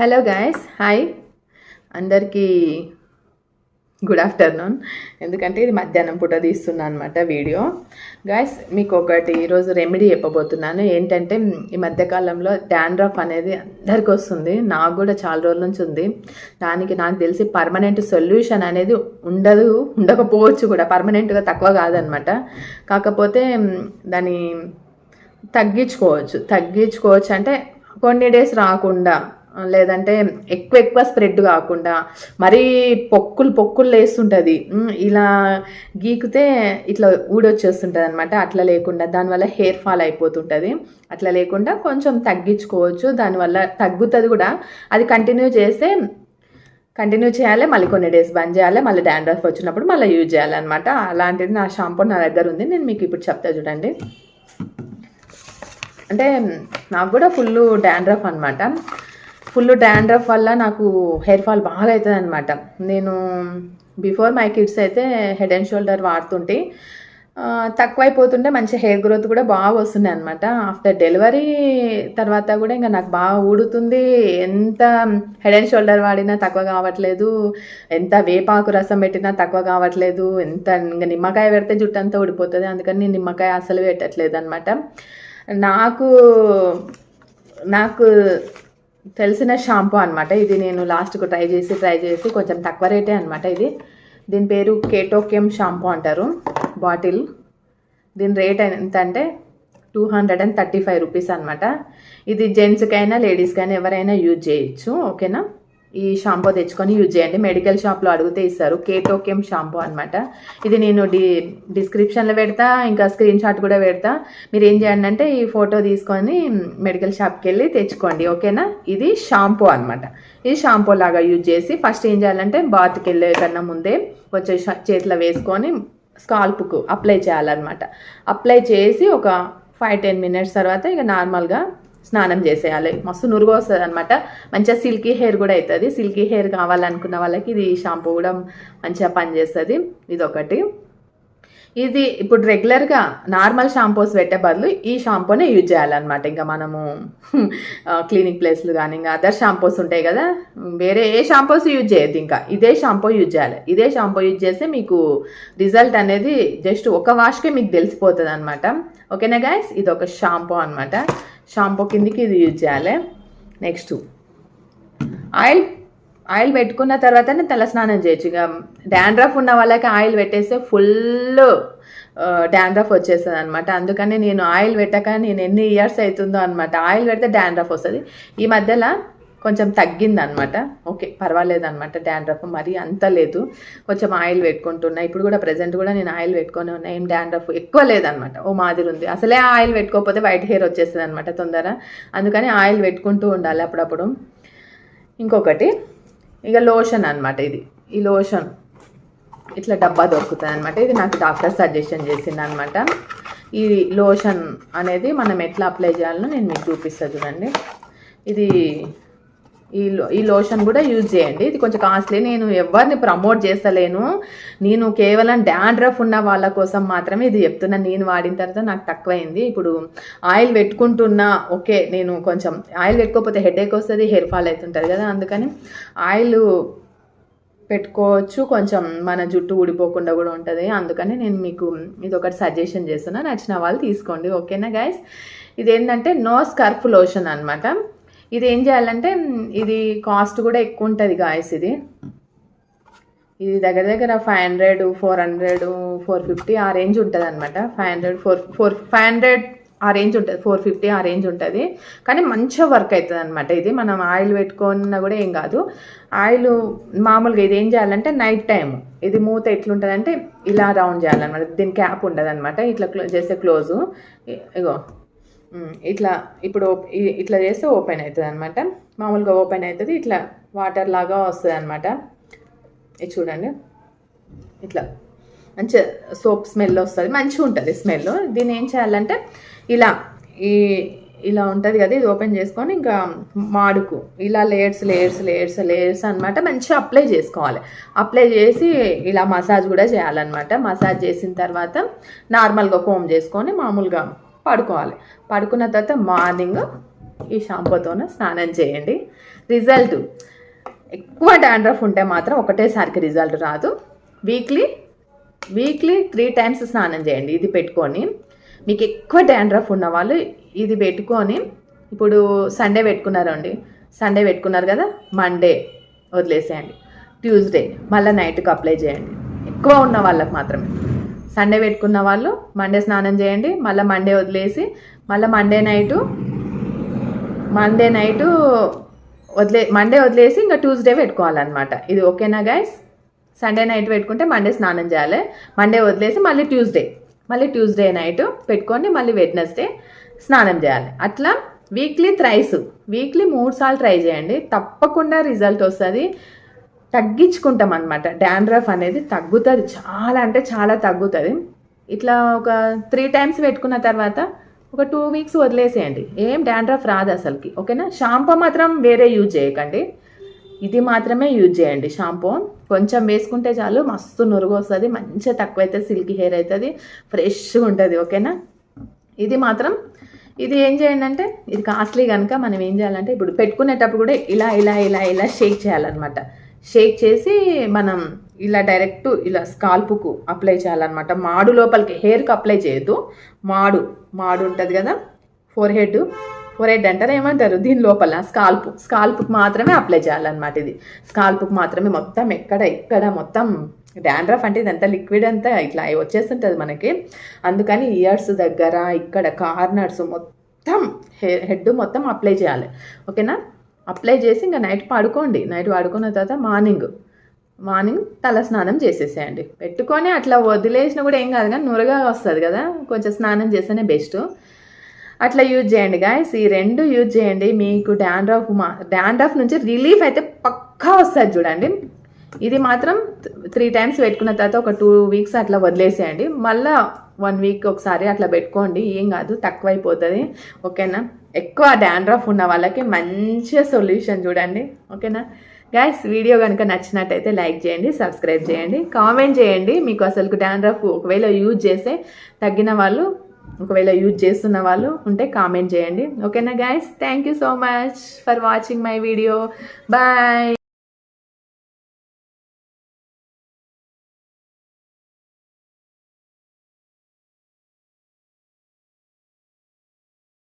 Hello guys hi అందరికీ good afternoon ఎందుకంటే ఇది మధ్యాహ్నం పూట తీస్తున్నాను అనమాట వీడియో. గాయస్ మీకు ఒకటి ఈరోజు రెమెడీ చెప్పబోతున్నాను. ఏంటంటే ఈ మధ్యకాలంలో డాండ్రఫ్ అనేది అందరికి వస్తుంది. నాకు కూడా చాలా రోజుల నుంచి ఉంది. దానికి నాకు తెలిసి పర్మనెంట్ సొల్యూషన్ అనేది ఉండదు ఉండకపోవచ్చు కూడా. పర్మనెంట్గా తక్కువ కాదనమాట కాకపోతే దాన్ని దాని తగ్గించుకోవచ్చు. తగ్గించుకోవచ్చు అంటే కొన్ని డేస్ రాకుండా లేదంటే ఎక్కువ ఎక్కువ స్ప్రెడ్ కాకుండా మరీ పొక్కులు పొక్కులు లేస్తుంటుంది. ఇలా గీకితే ఇట్లా ఊడొచ్చేస్తుంటుంది అనమాట అట్లా లేకుండా దానివల్ల హెయిర్ ఫాల్ అయిపోతుంటుంది. అట్లా లేకుండా కొంచెం తగ్గించుకోవచ్చు. దానివల్ల తగ్గుతుంది కూడా. అది కంటిన్యూ చేస్తే కంటిన్యూ చేయాలి. మళ్ళీ కొన్ని డేస్ బంద్ చేయాలి. మళ్ళీ డాండ్రఫ్ వచ్చినప్పుడు మళ్ళీ యూజ్ చేయాలన్నమాట. అలాంటిది నా షాంపూ నా దగ్గర ఉంది. నేను మీకు ఇప్పుడు చెప్తా చూడండి. అంటే నాకు కూడా ఫుల్ డాండ్రఫ్ అనమాట ఫుల్ డాండ్రఫ్ వల్ల నాకు హెయిర్ ఫాల్ బాగా అవుతుంది అనమాట నేను బిఫోర్ మై కిడ్స్ అయితే హెడ్ అండ్ షోల్డర్ వాడుతుంటే తక్కువైపోతుంటే మంచి హెయిర్ గ్రోత్ కూడా బాగా వస్తున్నాయి అనమాట ఆఫ్టర్ డెలివరీ తర్వాత కూడా ఇంకా నాకు బాగా ఊడుతుంది. ఎంత హెడ్ అండ్ షోల్డర్ వాడినా తక్కువ కావట్లేదు. ఎంత వేపాకు రసం పెట్టినా తక్కువ కావట్లేదు. ఎంత ఇంకా నిమ్మకాయ పెడితే జుట్టు అంతా ఊడిపోతుంది. అందుకని నేను నిమ్మకాయ అసలు పెట్టట్లేదు అనమాట నాకు నాకు తెలిసిన షాంపూ అనమాట ఇది నేను లాస్ట్కు ట్రై చేసి ట్రై చేసి కొంచెం తక్కువ రేటే అనమాట ఇది. దీని పేరు కేటోకెమ్ షాంపూ అంటారు. బాటిల్. దీని రేట్ ఎంత అంటే two hundred and thirty five rupees అనమాట ఇది జెంట్స్కైనా లేడీస్కైనా ఎవరైనా యూజ్ చేయొచ్చు ఓకేనా? ఈ షాంపూ తెచ్చుకొని యూజ్ చేయండి. మెడికల్ షాప్లో అడిగితే ఇస్తారు. కేటోకెమ్ షాంపూ అనమాట ఇది నేను డి డిస్క్రిప్షన్లో పెడతా ఇంకా స్క్రీన్ షాట్ కూడా పెడతా. మీరు ఏం చేయండి అంటే ఈ ఫోటో తీసుకొని మెడికల్ షాప్కి వెళ్ళి తెచ్చుకోండి. ఓకేనా? ఇది షాంపూ అనమాట ఇది షాంపూ లాగా యూజ్ చేసి ఫస్ట్ ఏం చేయాలంటే బాత్కి వెళ్ళే కన్నా ముందే కొంచెం చేతిలో వేసుకొని స్కాల్ప్కు అప్లై చేయాలన్నమాట. అప్లై చేసి ఒక ఫైవ్ టెన్ మినిట్స్ తర్వాత ఇక నార్మల్గా స్నానం చేసేయాలి. మస్తు నురుగు వస్తుంది అనమాట మంచిగా సిల్కీ హెయిర్ కూడా అవుతుంది సిల్కీ హెయిర్ కావాలనుకున్న వాళ్ళకి ఇది షాంపూ కూడా మంచిగా పనిచేస్తుంది. ఇదొకటి. ఇది ఇప్పుడు రెగ్యులర్గా నార్మల్ షాంపూస్ పెట్టే బదులు ఈ షాంపూనే యూజ్ చేయాలన్నమాట. ఇంకా మనము క్లినిక్ ప్లేస్లు కానీ ఇంకా అదర్ షాంపూస్ ఉంటాయి కదా వేరే ఏ షాంపూస్ యూజ్ చేయొద్దు ఇంకా. ఇదే షాంపూ యూజ్ చేయాలి. ఇదే షాంపూ యూజ్ చేస్తే మీకు రిజల్ట్ అనేది జస్ట్ ఒక వాష్కే మీకు తెలిసిపోతుంది అనమాట ఓకేనా గాయస్ ఇది ఒక షాంపూ అనమాట షాంపూ కిందికి ఇది యూజ్ చేయాలి. నెక్స్ట్ ఆయిల్ ఆయిల్ పెట్టుకున్న తర్వాతనే తల స్నానం చేయొచ్చు. ఇక డాండ్రఫ్ ఉన్న వాళ్ళకి ఆయిల్ పెట్టేస్తే ఫుల్ డాండ్రఫ్ వచ్చేస్తుంది అనమాట అందుకని నేను ఆయిల్ పెట్టక నేను ఎన్ని ఇయర్స్ అవుతుందో అనమాట ఆయిల్ పెడితే డాండ్రఫ్ వస్తుంది. ఈ మధ్యలో కొంచెం తగ్గింది అనమాట ఓకే పర్వాలేదు అనమాట డాండ్రఫ్. మరి అంత లేదు. కొంచెం ఆయిల్ పెట్టుకుంటున్నా. ఇప్పుడు కూడా ప్రజెంట్ కూడా నేను ఆయిల్ పెట్టుకొని ఉన్నా. ఏం డాండ్రఫ్? ఎక్కువ లేదనమాట ఓ మాదిరి ఉంది. అసలే ఆయిల్ పెట్టుకోకపోతే వైట్ హెయిర్ వచ్చేస్తుంది అనమాట తొందర. అందుకని ఆయిల్ పెట్టుకుంటూ ఉండాలి అప్పుడప్పుడు. ఇంకొకటి ఇక లోషన్ అన్నమాట ఇది. ఈ లోషన్ ఇట్లా డబ్బా దొరుకుతుంది అనమాట ఇది నాకు డాక్టర్ సజెషన్ చేసింది అనమాట ఈ లోషన్ అనేది మనం ఎట్లా అప్లై చేయాలో నేను మీకు చూపిస్తాను చూడండి. ఇది ఈ లో ఈ లోషన్ కూడా యూజ్ చేయండి. ఇది కొంచెం కాస్ట్లీ నేను ఎవరిని ప్రమోట్ చేస్తలేను. నేను కేవలం డాండ్రఫ్ ఉన్న వాళ్ళ కోసం మాత్రమే ఇది చెప్తున్నా. నేను వాడిన తర్వాత నాకు తక్కువైంది. ఇప్పుడు ఆయిల్ పెట్టుకుంటున్నా ఓకే నేను కొంచెం ఆయిల్ పెట్టుకోకపోతే హెడేక్ వస్తుంది హెయిర్ ఫాల్ అవుతుంటుంది కదా అందుకని ఆయిల్ పెట్టుకోవచ్చు. కొంచెం మన జుట్టు ఊడిపోకుండా కూడా ఉంటుంది. అందుకని నేను మీకు ఇది ఒకటి సజెషన్ చేస్తున్నా. నచ్చిన వాళ్ళు తీసుకోండి. ఓకేనా గైస్ ఇది ఏంటంటే నో స్కర్ఫ్ లోషన్ అనమాట ఇది ఏం చేయాలంటే ఇది కాస్ట్ కూడా ఎక్కువ ఉంటుంది గాయస్ ఇది. ఇది దగ్గర దగ్గర five hundred four hundred four fifty ఆ రేంజ్ ఉంటుంది అనమాట five hundred four four five hundred ఆ రేంజ్ ఉంటుంది. ఫోర్ ఫిఫ్టీ ఆ రేంజ్ ఉంటుంది. కానీ మంచిగా వర్క్ అవుతుంది అనమాట ఇది. మనం ఆయిల్ పెట్టుకున్నా కూడా ఏం కాదు. ఆయిల్ మామూలుగా ఇది ఏం చేయాలంటే నైట్ టైం ఇది మూత ఎట్లుంటుందంటే ఇలా రౌండ్ చేయాలన్నమాట. దీని క్యాప్ ఉండదు అనమాట ఇట్లా క్లో చేస్తే క్లోజు ఇగో. ఇట్లా ఇప్పుడు ఓప్- ఇట్లా చేస్తే ఓపెన్ అవుతుంది అనమాట మామూలుగా ఓపెన్ అవుతుంది ఇట్లా వాటర్ లాగా వస్తుంది అనమాట ఇది చూడండి. ఇట్లా. మంచిగా సోప్ స్మెల్ వస్తుంది మంచిగా ఉంటుంది స్మెల్. దీన్ని ఏం చేయాలంటే ఇలా ఈ ఇలా ఉంటుంది కదా ఇది ఓపెన్ చేసుకొని ఇంకా మాడుకు. ఇలా లేయర్స్ లేయర్స్ లేయర్స్ లేయర్స్ అనమాట మంచిగా అప్లై చేసుకోవాలి. అప్లై చేసి ఇలా మసాజ్ కూడా చేయాలన్నమాట. మసాజ్ చేసిన తర్వాత నార్మల్గా కోమ్ చేసుకొని మామూలుగా పడుకోవాలి. పడుకున్న తర్వాత మార్నింగ్ ఈ షాంపూతోనే స్నానం చేయండి. రిజల్ట్ ఎక్కువ డాండ్రఫ్ ఉంటే మాత్రం ఒకటేసారికి రిజల్ట్ రాదు. వీక్లీ వీక్లీ త్రీ టైమ్స్ స్నానం చేయండి. ఇది పెట్టుకొని మీకు ఎక్కువ డాండ్రఫ్ ఉన్న వాళ్ళు ఇది పెట్టుకొని ఇప్పుడు సండే పెట్టుకున్నారండి. సండే పెట్టుకున్నారు కదా మండే వదిలేసేయండి. ట్యూస్డే మళ్ళీ నైట్కి అప్లై చేయండి. ఎక్కువ ఉన్న వాళ్ళకి మాత్రమే. సండే పెట్టుకున్న వాళ్ళు మండే స్నానం చేయండి మళ్ళీ మండే వదిలేసి మళ్ళీ మండే నైటు మండే నైటు వదిలే మండే వదిలేసి ఇంకా ట్యూస్డే పెట్టుకోవాలన్నమాట. ఇది ఓకేనా గైస్ సండే నైట్ పెట్టుకుంటే మండే స్నానం చేయాలి. మండే వదిలేసి మళ్ళీ ట్యూస్డే మళ్ళీ ట్యూస్డే నైట్ పెట్టుకొని మళ్ళీ వెడ్నెస్డే స్నానం చేయాలి. అట్లా వీక్లీ థ్రైస్ వీక్లీ మూడు సార్లు ట్రై చేయండి. తప్పకుండా రిజల్ట్ వస్తుంది. తగ్గించుకుంటాం అనమాట డాండ్రఫ్ అనేది తగ్గుతుంది. చాలా అంటే చాలా తగ్గుతుంది. ఇట్లా ఒక త్రీ టైమ్స్ పెట్టుకున్న తర్వాత ఒక టూ వీక్స్ వదిలేసేయండి. ఏం డాండ్రఫ్ రాదు అసలుకి. ఓకేనా? షాంపూ మాత్రం వేరే యూజ్ చేయకండి. ఇది మాత్రమే యూజ్ చేయండి. షాంపూ కొంచెం వేసుకుంటే చాలు మస్తు నురుగు వస్తుంది మంచిగా తక్కువ అయితే సిల్కీ హెయిర్ అవుతుంది ఫ్రెష్గా ఉంటుంది. ఓకేనా? ఇది మాత్రం ఇది ఏం చేయండి అంటే ఇది కాస్ట్లీ కనుక మనం ఏం చేయాలంటే ఇప్పుడు పెట్టుకునేటప్పుడు కూడా ఇలా ఇలా ఇలా ఇలా షేక్ చేయాలన్నమాట. షేక్ చేసి మనం ఇలా డైరెక్ట్ ఇలా స్కాల్ప్కు అప్లై చేయాలన్నమాట. మాడు లోపలికి హెయిర్కి అప్లై చేయొద్దు. మాడు మాడు ఉంటుంది కదా? ఫోర్ హెడ్ ఫోర్ హెడ్ అంటారు ఏమంటారు? దీని లోపల స్కాల్ప్ స్కాల్ప్కి మాత్రమే అప్లై చేయాలన్నమాట ఇది. స్కాల్ప్కి మాత్రమే మొత్తం ఎక్కడ ఎక్కడ మొత్తం డాండ్రఫ్ అంటే ఇదంతా లిక్విడ్ అంతా ఇట్లా వచ్చేస్తుంటుంది మనకి. అందుకని ఇయర్స్ దగ్గర ఇక్కడ కార్నర్స్ మొత్తం హెడ్ మొత్తం అప్లై చేయాలి. ఓకేనా? అప్లై చేసి ఇంకా నైట్ పడుకోండి. నైట్ పడుకున్న తర్వాత మార్నింగ్ మార్నింగ్ తల స్నానం చేసేసేయండి. పెట్టుకొని అట్లా వదిలేసినా కూడా ఏం కాదు కానీ నురగా వస్తుంది కదా కొంచెం స్నానం చేస్తేనే బెస్ట్ అట్లా యూజ్ చేయండి గాయస్ ఈ రెండు యూజ్ చేయండి. మీకు డాండ్రఫ్ మా డాండ్రఫ్ నుంచి రిలీఫ్ అయితే పక్కా వస్తుంది చూడండి. ఇది మాత్రం త్రీ టైమ్స్ పెట్టుకున్న తర్వాత ఒక టూ వీక్స్ అట్లా వదిలేసేయండి. మళ్ళీ వన్ వీక్ ఒకసారి అట్లా పెట్టుకోండి. ఏం కాదు తక్కువైపోతుంది. ఓకేనా? ఎక్కువ డాండ్రఫ్ ఉన్న వాళ్ళకి మంచి సొల్యూషన్ చూడండి. ఓకేనా? గాయస్ వీడియో కనుక నచ్చినట్టయితే లైక్ చేయండి సబ్స్క్రైబ్ చేయండి కామెంట్ చేయండి. మీకు అసలు డాండ్రఫ్ ఒకవేళ యూజ్ చేస్తే తగ్గిన వాళ్ళు ఒకవేళ యూజ్ చేస్తున్న వాళ్ళు ఉంటే కామెంట్ చేయండి. ఓకేనా guys thank you so much for watching my video bye